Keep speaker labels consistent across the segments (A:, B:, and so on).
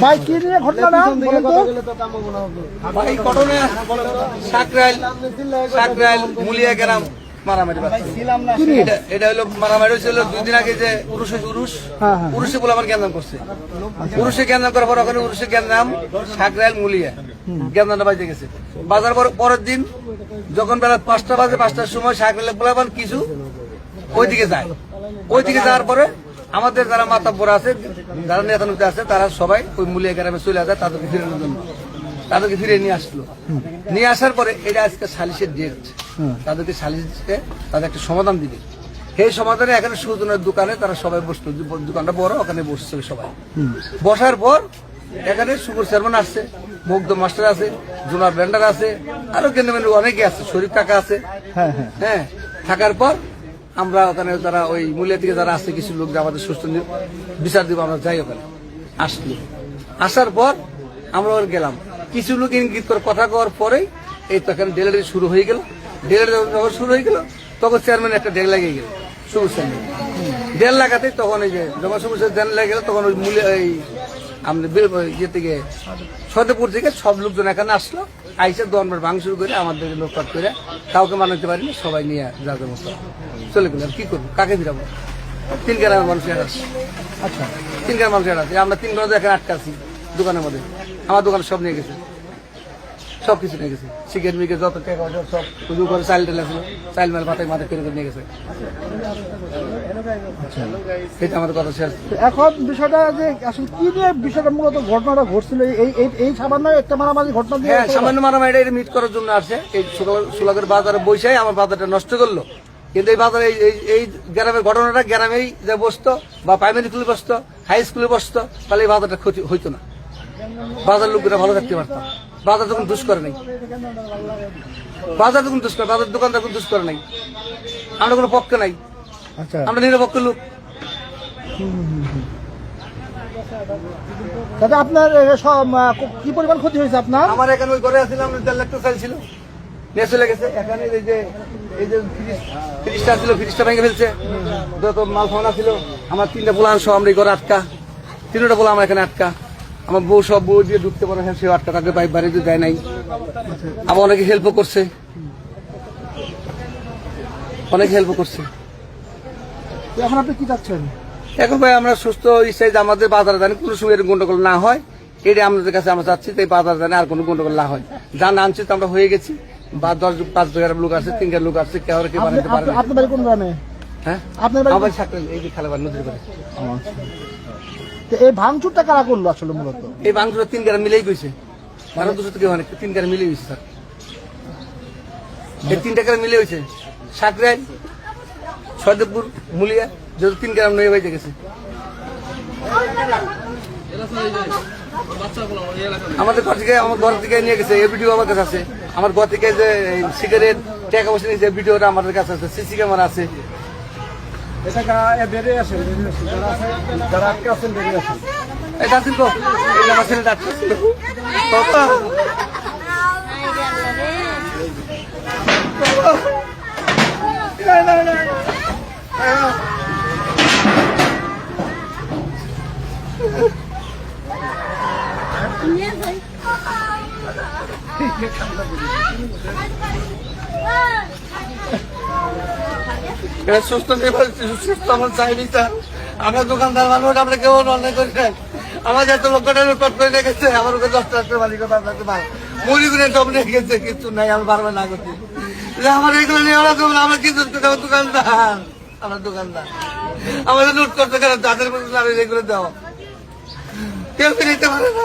A: ভাই কি নিয়ে ঘটনা না? বলেন তো।
B: ঘটনা সাকরাইল সাকরাইল মুলিয়া গ্রাম মারামারি এটা- হলো মারামারি হয়েছিল দুই দিন আগে যে উরুষে উরুষ
A: হ্যাঁ, হ্যাঁ।
B: বলে আমার করছে। জ্ঞান করার পর ওখানে সাকরাইল মুলিয়া। বাজে গেছে। বাজার পর পরের দিন যখন বেলা পাঁচটা বাজে পাঁচটার সময় সাকরাইল বলাবান কিছু ওইদিকে যায়। ওইদিকে যাওয়ার পরে আমাদের যারা মাতাব্বর আছে যারা নেতা নেতা আছে তারা সবাই ওই মুলিয়া গ্রামে চলে যায় তাদেরকে ফিরানোর জন্য। তাদেরকে ফিরে নিয়ে আসলো। নিয়ে আসার পরে এটা আজকে সালিশের ডেট তাদেরকে সালিশে তাদের একটা সমাধান দিবে। সেই সমাধানে এখানে সুজনের দোকানে তারা সবাই বসল। দোকানটা বড় ওখানে বসছিল সবাই। বসার পর এখানে সুপুর চেয়ারম্যান আসছে মুগ্ধ মাস্টার আছে জোনার ব্যান্ডার আছে আরও কেন্দ্র অনেকে আছে শরীফ কাকা আছে।
A: হ্যাঁ হ্যাঁ।
B: হ্যাঁ থাকার পর আমরা ওখানে যারা ওই মূল্যের দিকে যারা আছে, কিছু লোক আমাদের সুস্থ বিচার দিব, আমরা যাই ওখানে। আসলো আসার পর আমরা ওখানে গেলাম। কিছু লোক ইঙ্গিত করে কথা কওয়ার পরেই এই তো এখানে ডেলিভারি শুরু হয়ে গেল। ডেলিভারি যখন শুরু হয়ে গেল, তখন চেয়ারম্যান একটা ডেল লাগিয়ে গেল সবুজ চেয়ারম্যান ডেল লাগাতে তখন এই যে যখন সবুজ ডেল লেগে গেল, তখন ওই মূল্য এই আমাদের ইয়ে থেকে সদেপুর থেকে সব লোকজন এখানে আসলো, আইসে দোয়ানবার ভাঙ শুরু করে আমাদের লোকপাট করে কাউকে মানাতে পারিনি, সবাই নিয়ে যাদের মতো চলে গেল কি করব? কাকে ফিরাবো তিন গ্রামের মানুষ আছে
A: আচ্ছা।
B: তিন গ্রামের মানুষ আছে আমরা তিন গ্রাম এখানে আটকা আছি দোকানের মধ্যে। আমার দোকান সব নিয়ে গেছে। সব কিছু নিয়ে গেছে। সিগারেট মিকে যত টাকা সব পুজো করে চাইল টেল আসলো চাল মেল মাথায় মাথায় করে নিয়ে গেছে। এটা আমাদের কথা শেষ।
A: এখন বিষয়টা যে আসলে কি নিয়ে বিষয়টা মূলত ঘটনাটা ঘটছিল? এই এই এই সামান্য একটা মারামারি ঘটনা দিয়ে
B: হ্যাঁ সামান্য মারামারি এটা মিট করার জন্য আসে। এই সুলাগের বাজারে বসে আমার বাজারটা নষ্ট করল। কিন্তু এই বাজারে এই- এই- গ্রামের ঘটনাটা গ্রামেই যে বসতো বা প্রাইমারি স্কুলে বসতো হাই স্কুলে বসতো তাহলে এই বাজারটা ক্ষতি হইতো না। বাজার লোকেরা ভালো থাকতে পারতো। বাজার তখন দুষ করে নাই। বাজার তখন দুষ করে বাজার দোকানদার তখন দুষ করে নাই। আমরা কোনো পক্ষে নাই।
A: আচ্ছা।
B: আমরা নিরপেক্ষ লোক।
A: দাদা আপনার কি পরিমাণ ক্ষতি হয়েছে আপনার?
B: আমার এখানে ওই ঘরে আসছিলাম দেড় লাখ টাকা ছিল নিয়ে চলে গেছে। এখানে এই যে এই যে ফ্রিজ ফ্রিজটা ছিল ফ্রিজটা ভেঙে ফেলছে। যত মাল ছিল। আমার তিনটা পোলান সব আমরা ঘরে আটকা। তিনটা পোলা আমার এখানে আটকা। আমার বউ সব বউ দিয়ে ঢুকতে পারে হ্যাঁ সে আটকা তাকে বাইক বাড়িতে দেয় নাই। আবার অনেকে হেল্পও করছে। অনেক হেল্পও করছে।
A: এখন আপনি কি চাচ্ছেন?
B: এখন ভাই আমরা সুস্থ ইচ্ছাই যে আমাদের বাজারে জানি কোনো সময় গন্ডগোল না হয়। এটা আমাদের কাছে আমরা চাচ্ছি তাই বাজার জানে আর কোনো গন্ডগোল না হয়। যা নামছে তো আমরা হয়ে গেছি। বা দশ পাঁচ লোক আছে তিনটার লোক আছে কেউ আর কেউ বানাতে পারে
A: আপনার বাড়ি কোন গ্রামে?
B: হ্যাঁ?
A: আপনার বাড়ি
B: আমার সাথে এই যে খেলাবার নদীর পারে
A: তো এই ভাঙচুরটা কারা করল আসলে মূলত?
B: এই তিন গ্রাম মিলেই গেছে। বারো দুশো থেকে অনেক তিন গ্রাম মিলেই গেছে স্যার। এই গ্রাম মিলে হয়েছে। সাকরাইল সয়দেবপুর মুলিয়া যত তিন গ্রাম নয় বাড়িতে গেছে। আমাদের ঘর থেকে আমার ঘর থেকে নিয়ে গেছে এই ভিডিও আমার কাছে আছে। আমার ঘর থেকে যে এই সিগারেট টাকা পয়সা নিয়েছে ভিডিওটা আমাদের কাছে আছে সিসি ক্যামেরা আছে। এটা ছিল আমার ছিল সুস্থ সুস্থ আমার চাইনি স্যার আমরা দোকানদার মানুষ আমরা কেউ অন্যায় করি আমার এত লোকটা লুটপাট করে রেখেছে আমার ওকে দশটা একটা মালিক মুড়ি করে সব নিয়ে গেছে কিছু নাই আমি বারবার না করছি আমার এগুলো নিয়ে ওরা তো আমরা কিছু দোকানদার? আমার দোকানদার। আমাদের লুট করতে কেন তাদের মধ্যে এগুলো দাও। কেউ নিতে পারে না।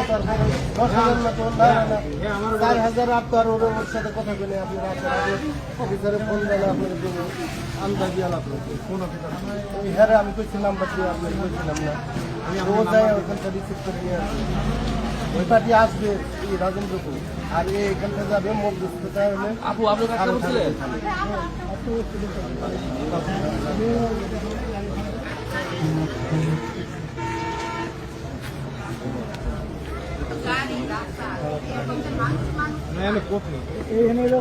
A: তো
C: আর দশ হাজার না না চার হাজার আপ তো আর ওর ওর সাথে কথা বলে আপনি রাখেন আপনি অফিসারে ফোন দিলে আপনার দেবো আন্দাজ দিয়ে অফিসার হ্যাঁ আমি কইছি নাম্বার দিয়ে আপনাকে না ও ওখানটা রিসিভ করে নিয়ে আসবে ওই পার্টি আসবে এই রাজেন্দ্রপুর। আর এ এখান থেকে যাবে মুখ দুষ্কৃতা হলে আপু আপনি কাজ করছিলেন?
A: এখানে হলো